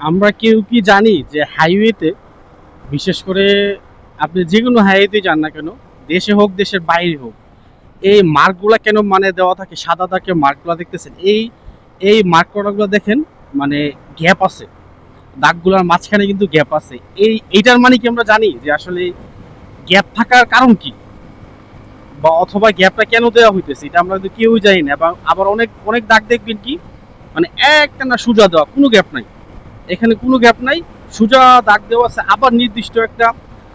আমরা কেউ কি জানি যে হাইওয়েতে বিশেষ করে আপনি যে কোনো হাইওয়েতে যান না কেন, দেশে হোক, দেশের বাইরে হোক, এই মার্কগুলো কেন মানে দেওয়া থাকে, সাদা দাগে মার্কগুলো দেখতেছেন? এই এই মার্কগুলো দেখেন মানে গ্যাপ আছে। দাগগুলোর মাঝখানে কিন্তু গ্যাপ আছে। এই, এইটার মানে কি আমরা জানি যে আসলে গ্যাপ থাকার কারণ কি? বা অথবা গ্যাপটা কেন দেওয়া হইতেছে? এটা আমরা কিন্তু কেউই জানি না। এবং আবার অনেক অনেক দাগ দেখবেন কি মানে একটা না সোজা দেওয়া, কোনো গ্যাপ নাই। এখানে কোনো গ্যাপ নাই। সোজা দাগ দেওয়া আছে, আবার নির্দিষ্ট একটা,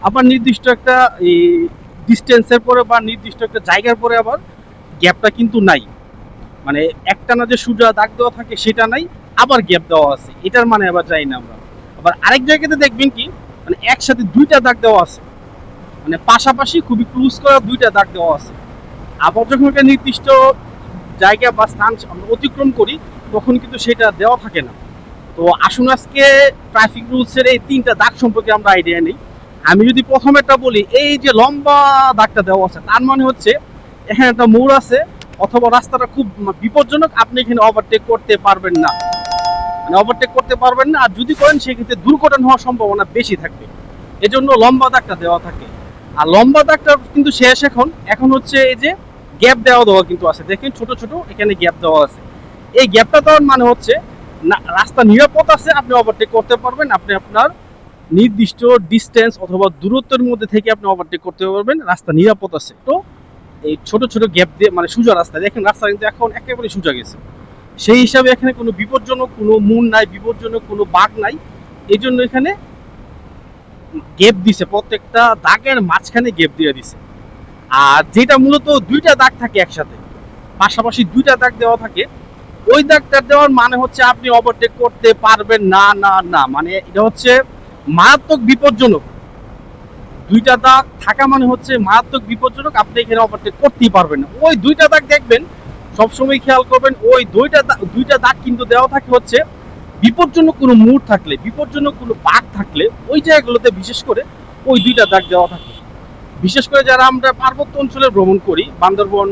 আবার নির্দিষ্ট একটা এই ডিস্টেন্সের পরে বা নির্দিষ্ট একটা জায়গার পরে আবার গ্যাপটা কিন্তু নাই। মানে একটা না যে সোজা দাগ দেওয়া থাকে সেটা নাই, আবার গ্যাপ দেওয়া আছে। এটার মানে আবার যাই না আমরা। আবার আরেক জায়গাতে দেখবেন কি মানে একসাথে দুইটা দাগ দেওয়া আছে। মানে পাশাপাশি খুবই ক্লোজ করা দুইটা দাগ দেওয়া আছে। আবার যখন একটা নির্দিষ্ট জায়গা বা স্থান অতিক্রম করি, তখন কিন্তু সেটা দেওয়া থাকে না। তো আসুন আজকে ট্রাফিক রুলসের এই তিনটা দাগ সম্পর্কে আমরা আইডিয়া নিই। আমি যদি প্রথমেরটা বলি, এই যে লম্বা দাগটা দেওয়া আছে, তার মানে হচ্ছে এখানে একটা মোড় আছে, অথবা রাস্তাটা খুব বিপজ্জনক, আপনি এখানে ওভারটেক করতে পারবেন না। মানে ওভারটেক করতে পারবেন না, আর যদি করেন, সেক্ষেত্রে দুর্ঘটনা হওয়ার সম্ভাবনা বেশি থাকবে। এজন্য লম্বা দাগটা দেওয়া থাকে। আর লম্বা দাগটা কিন্তু শেষ এখন। এখন হচ্ছে এই যে গ্যাপ দেওয়া দেওয়া কিন্তু আছে। দেখেন ছোট ছোট, এখানে গ্যাপ দেওয়া আছে। এই গ্যাপটা দেওয়ার মানে হচ্ছে রাস্তা নিরাপদ আছে, আপনি ওভারটেক করতে পারবেন। আপনি আপনার নির্দিষ্ট ডিস্টেন্স অথবা দূরত্বের মধ্যে থেকে আপনি ওভারটেক করতে পারবেন। রাস্তা নিরাপদ আছে। তো এই ছোট ছোট গ্যাপ দিয়ে মানে সোজা রাস্তা, দেখেন রাস্তা কিন্তু এখন একেবারে সোজা গেছে। সেই হিসাবে এখানে কোনো বিপজ্জনক, কোনো মুন নাই, বিপজ্জনক কোনো বাঘ নাই। এই জন্য এখানে গেপ দিছে, প্রত্যেকটা দাগের মাঝখানে গেপ দিয়ে দিছে। আর যেটা মূলত দুইটা দাগ থাকে একসাথে, পাশাপাশি দুইটা দাগ দেওয়া থাকে ওই দাগটা দেওয়ার মানে হচ্ছে আপনি ওভারটেক করতে পারবেন না না না। মানে এটা হচ্ছে মারাত্মক বিপজ্জনক। দুইটা দাগ থাকা মানে হচ্ছে মারাত্মক বিপজ্জনক, আপনি এখানে ওভারটেক করতেই পারবেন না। ওই দুইটা দাগ দেখবেন, সবসময় খেয়াল করবেন, ওই দুইটা দুইটা দাগ কিন্তু দেওয়া থাকে হচ্ছে বিপজ্জনক কোনো মুড থাকলে, বিপজ্জনক কোনো বাঘ থাকলে, ওই জায়গাগুলোতে বিশেষ করে ওই দুইটা দাগ দেওয়া থাকে। বিশেষ করে যারা আমরা পার্বত্য অঞ্চলে ভ্রমণ করি, বান্দরবন,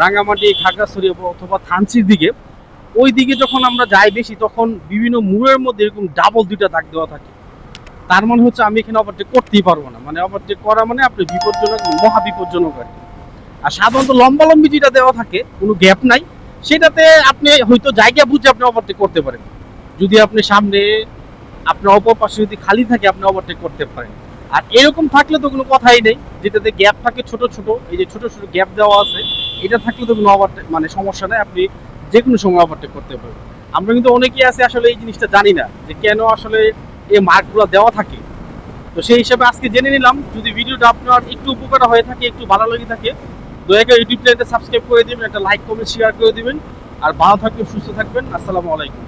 রাঙ্গামাটি খাগড়াছড়ি অথবা থানচির দিকে ওই দিকে যখন আমরা যাই বেশি, তখন বিভিন্ন মুড়ের মধ্যে এরকম ডাবল দুইটা দাগ দেওয়া থাকে। তার মানে হচ্ছে আমি এখানে ওভারটেক করতেই পারব না। মানে ওভারটেক করা মানে আপনি বিপজ্জনক, মহা বিপজ্জনক আর কি। আর সাধারণত লম্বা লম্বি যেটা দেওয়া থাকে, কোনো গ্যাপ নাই। সেটাতে আপনি হয়তো জায়গা বুঝে আপনি ওভারটেক করতে পারেন। যদি আপনি সামনে, আপনার অপর পাশে যদি খালি থাকে, আপনি ওভারটেক করতে পারেন। আর এরকম থাকলে তো কোনো কথাই নেই। যেটাতে গ্যাপ থাকে ছোট ছোট, এই যে ছোট ছোট গ্যাপ দেওয়া আছে, এটা থাকলে তো কোনো ওভারটেক মানে সমস্যা নেই। আপনি যে কোনো সময় ওভারটেক করতে পারবে। আমরা কিন্তু অনেকেই আছে আসলে এই জিনিসটা জানি না যে কেন আসলে এই মার্কগুলো দেওয়া থাকে। তো সেই হিসাবে আজকে জেনে নিলাম, যদি ভিডিওটা আপনার একটু উপকার হয়ে থাকে, একটু ভালো লেগে থাকে, দয়া করে ইউটিউব চ্যানেলটা সাবস্ক্রাইব করে দিবেন, একটা লাইক কমেন্ট শেয়ার করে দিবেন। আর ভালো থাকবেন, সুস্থ থাকবেন, আসসালামু আলাইকুম।